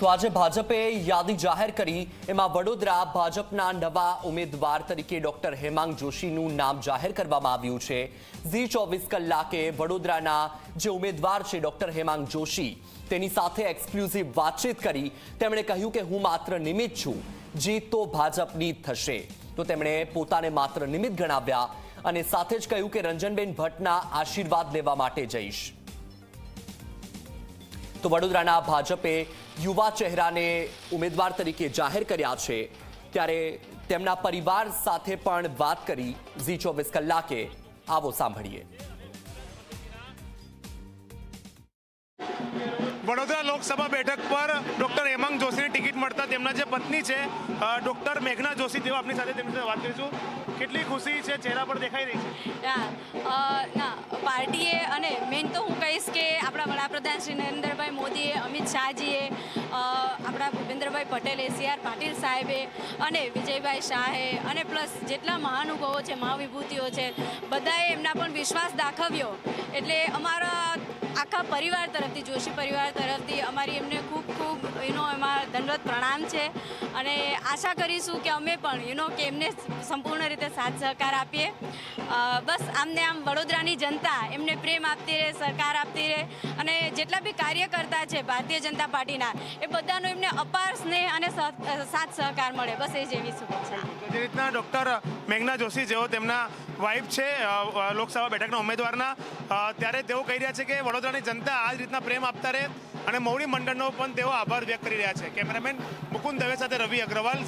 તો આજે ભાજપે યાદી જાહેર કરી. એમાં વડોદરા ભાજપના નવા ઉમેદવાર તરીકે ડોક્ટર હેમાંગ જોશીનું નામ જાહેર કરવામાં આવ્યું છે. ઝી ચોવીસ કલાકે વડોદરાના જે ઉમેદવાર છે ડોક્ટર હેમાંગ જોશી, તેની સાથે એક્સક્લુઝિવ વાતચીત કરી. તેમણે કહ્યું કે હું માત્ર નિમિત્ત છું. જીત તો ભાજપની થશે. તો તેમણે પોતાને માત્ર નિમિત્ત ગણાવ્યા અને સાથે જ કહ્યું કે રંજનબેન ભટ્ટના આશીર્વાદ લેવા માટે જઈશ. તો વડોદરાના ભાજપે યુવા ચહેરાને ઉમેદવાર તરીકે જાહેર કર્યા છે. ત્યારે તેમના પરિવાર સાથે પણ વાત કરી ઝી ચોવીસ કલાકે. આવો સાંભળીએ. વડોદરા લોકસભા બેઠક પર ડોક્ટર હેમાંગ જોશીની ટિકિટ મળતા તેમના જે પત્ની છે ડોક્ટર મેઘના જોશી તેઓ આપની સાથે તેમની સાથે વાત કરીશું. કેટલી ખુશી છે ચહેરા પર દેખાઈ રહી છે. ના પાર્ટીએ અને મેન તો હું નરેન્દ્રભાઈ મોદીએ, અમિત શાહજીએ આપણા ભૂપેન્દ્રભાઈ પટેલે, સી આર પાટીલ સાહેબે અને વિજયભાઈ શાહે અને પ્લસ જેટલા મહાનુભાવો છે, મહાવિભૂતિઓ છે, બધાએ એમના પણ વિશ્વાસ દાખવ્યો. એટલે અમારા આખા પરિવાર તરફથી, જોશી પરિવાર તરફથી અમારી એમને ખૂબ ખૂબ એનો પ્રણામ છે. અને આશા કરીશું કે અમે પણ યુનો કે એમને સંપૂર્ણ રીતે સાથ સહકાર આપીએ. બસ આમને આમ વડોદરાની જનતા એમને પ્રેમ આપતી રહે સરકાર આપતી રહે. અને જેટલા બી કાર્યકર્તા છે ભારતીય જનતા પાર્ટીના, એ બધાનો એમને અપાર સ્નેહ અને સાથ સહકાર મળે. બસ એ જેવી શુભેચ્છા. જે રીતના ડૉક્ટર મેઘના જોશી જેઓ તેમના વાઇફ છે લોકસભા બેઠકના ઉમેદવારના. ત્યારે તેઓ કહી રહ્યા છે કે વડોદરાની જનતા આ જ રીતના પ્રેમ આપતા રહે. અને મૌડી મંડળનો પણ તેઓ આભાર વ્યક્ત કરી રહ્યા છે. કેમેરામેન મુકુંદ દવે સાથે રવિ અગ્રવાલ